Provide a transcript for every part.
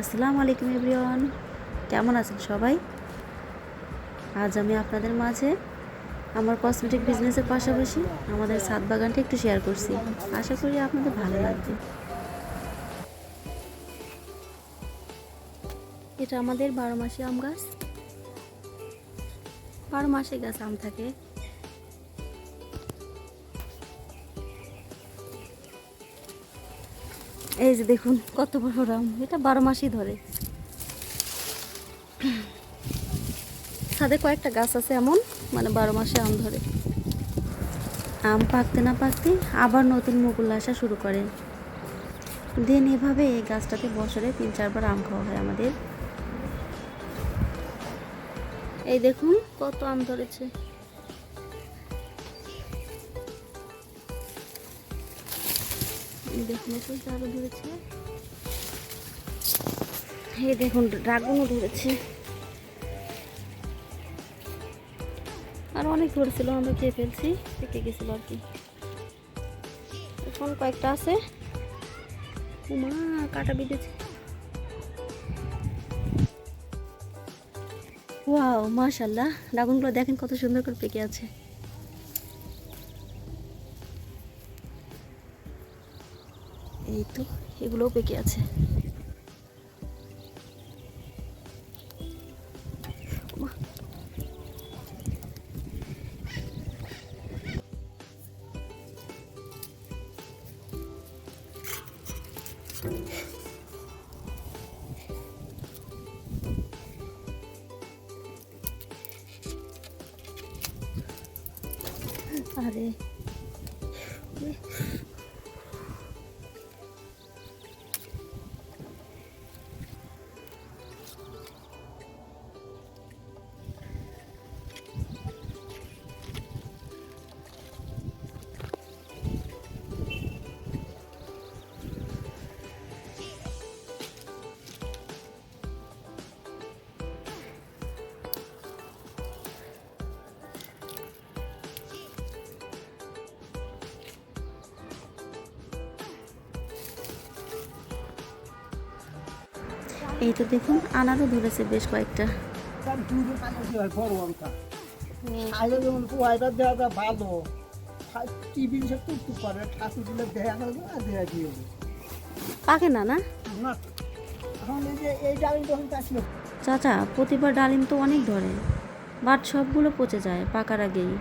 আসসালামু আলাইকুম এভরিওয়ান। কেমন আছেন সবাই? আজ আমি আপনাদের মাঝে আমার কসমেটিক বিজনেসের পাশাপাশি আমাদের ছাদ বাগানটা একটু শেয়ার করছি। আশা করি আপনাদের ভালো লাগবে। এটা আমাদের বারো মাসে আম গাছ। বারো মাসে গাছ আম থাকে। এই যে দেখুন কত বড় আম এটা বারো মাসই ধরে। ছাদে কয়েকটা গাছ আছে এমন মানে বারো মাসে আম ধরে। আম পাকতে না পাকতে আবার নতুন মুকুল আসা শুরু করে। দেন এভাবে এই গাছটাতে বছরে তিন, চারবার আম খাওয়া হয় আমাদের। এই দেখুন কত আম ধরেছে। দেখুন এসব আরও ধরেছে এই দেখুন ড্রাগনও ধরেছে। আর অনেক ধরেছিল আমরা খেয়ে ফেলছি, পেকে গেছিল আর কি। এখন কয়েকটা আছে। মা কাটা বিঁধেছে। ওয়াও মাশাল্লাহ ড্রাগনগুলো দেখেন কত সুন্দর করে পেকে আছে। এই তো এগুলোও পেকে আছে। আরে এই তো দেখুন আনারও ধরেছে বেশ কয়েকটা। দেওয়া ভালো। টিভি সব টুকটুক করে ঠাকুর দিলে দেয়া হবে না দেয়া দিয়ে পাকে না না? চাচা প্রতিবার ডালিম তো অনেক ধরে বাট সবগুলো পচে যায় পাকার আগেই।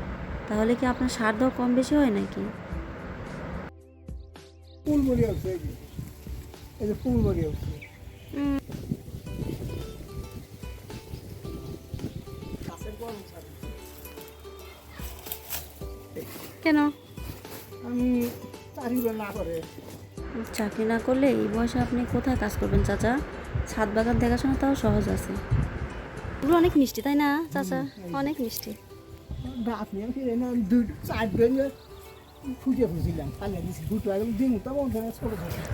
তাহলে কি আপনার সার দাও কম বেশি হয় নাকি? ফুল মরি হচ্ছে এই যে। ফুল মরি হচ্ছে। কেন? আমি চারিবে না করে। চাকরি না করলে এই বয়সে আপনি কোথায় কাজ করবেন চাচা? ছাদ বাগান দেখাশোনা তাও সহজ আছে। এগুলো অনেক মিষ্টি তাই না চাচা? অনেক মিষ্টি।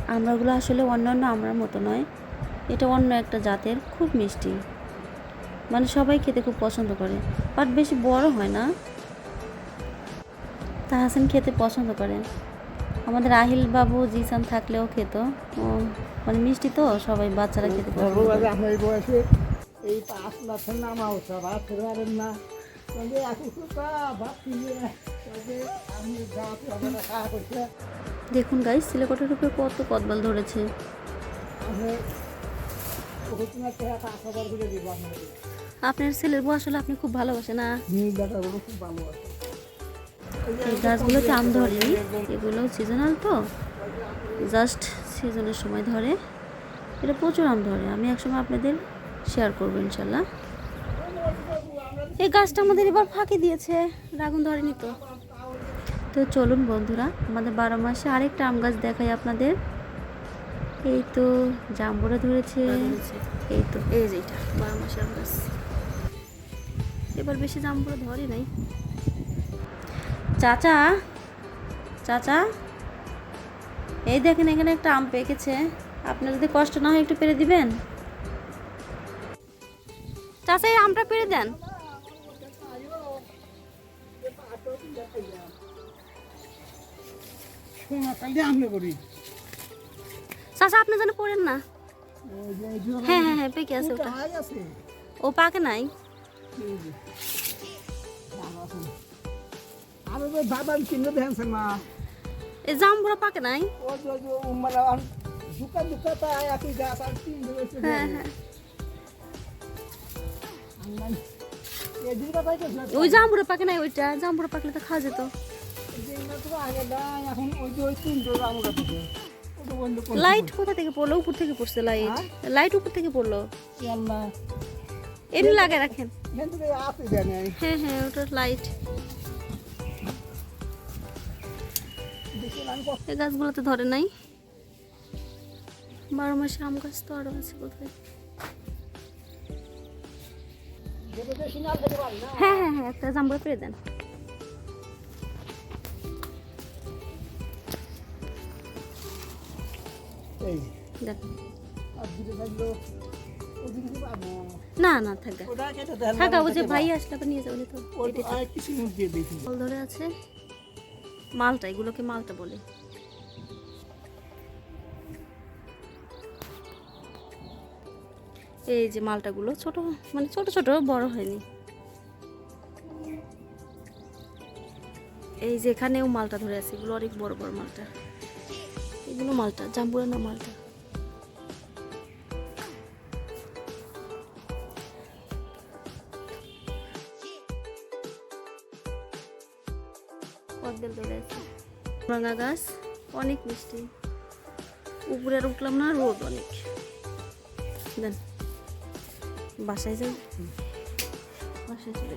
আমরাগুলো আসলে অন্যান্য আমরার মতো নয় এটা অন্য একটা জাতের খুব মিষ্টি। মানে সবাই খেতে খুব পছন্দ করে। বাট বেশি বড় হয় না। তাহাসেন খেতে পছন্দ করে। আমাদের আহিল বাবু জিসান থাকলেও খেত। মানে মিষ্টি তো সবাই বাচ্চারা খেতে পছন্দ করে। এই পাঁচ লাখের নামা হচ্ছে ভাত খেতে না। তবে এখন তো ভাত কিনে তবে আমি গাছ আমরা খাওয়া করছে। দেখুন গাই সিলেকটের উপরে কত কদবাল ধরেছে। আমি করে দিব আপনাকে আপনার ছেলের বউ আসলে আপনি খুব ভালোবাসে না? এই গাছগুলোতে আম ধরেনি এগুলো সিজনাল তো? জাস্ট সিজনের সময় ধরে। এটা প্রচুর আম ধরে। আমি একসময় আপনাদের শেয়ার করব ইনশাল্লাহ। এই গাছটা আমাদের এবার ফাঁকি দিয়েছে। রাগুন ধরেনি তো। তো চলুন বন্ধুরা আমাদের বারো মাসে আরেকটা আম গাছ দেখাই আপনাদের। এই তো জাম্বুরা ধরেছে। এই তো এই যে এটা বারো মাসে আম গাছ। এবার বেশি জাম্বুরা ধরে নাই। চাচা চাচা এই দেখেন এখানে একটা আম পেকেছে। আপনার যদি কষ্ট না হয় একটু পেরে দিবেন? চাচা এই আমটা পেরে দেন। চাচা আপনি যেন পড়েন না। হ্যাঁ হ্যাঁ হ্যাঁ পেকে আছে ওটা। ও পাকে নাই। আরে কিনে না জামগুলো পাকে নাই? ওই যে- ওই যে ও মানে দুকা দুকা তা একই গাছ আর তিন ধরেছে হ্যাঁ হ্যাঁ? ওই জামগুলো পাকে নাই ওইটা। জামগুলো পাকলে তো খাওয়া যেত। লাইট কোথা থেকে পড়ল? উপর থেকে পড়ছে লাইট লাইট উপর থেকে পড়ল? আল্লাহ। লাগে রাখেন। হ্যাঁ হ্যাঁ ওটা লাইট এই গাছগুলোতে ধরে নাই বারো মাসে আম গাছ তো আরও আছে কোথায় পারি। হ্যাঁ হ্যাঁ হ্যাঁ একটা জাম্বুরা পেয়ে দেন এই, না না থাকা। থাকা ও যে ভাই আসলে আবার নিয়ে যাবেন তো। ফল ধরে আছে। মালটা এগুলোকে মালটা বলে। এই যে মালটাগুলো ছোট মানে ছোট ছোট বড় হয়নি। এই যে এখানেও মালটা ধরে আছে এগুলো অনেক বড় বড় মালটা। এগুলো মালটা জাম্বুরা না মালটা। কদবেল ধরে আছে ভাঙা গাছ অনেক মিষ্টি। উপরে আর উঠলাম না রোদ অনেক। দেন বাসায় যাই। বাসায় চলে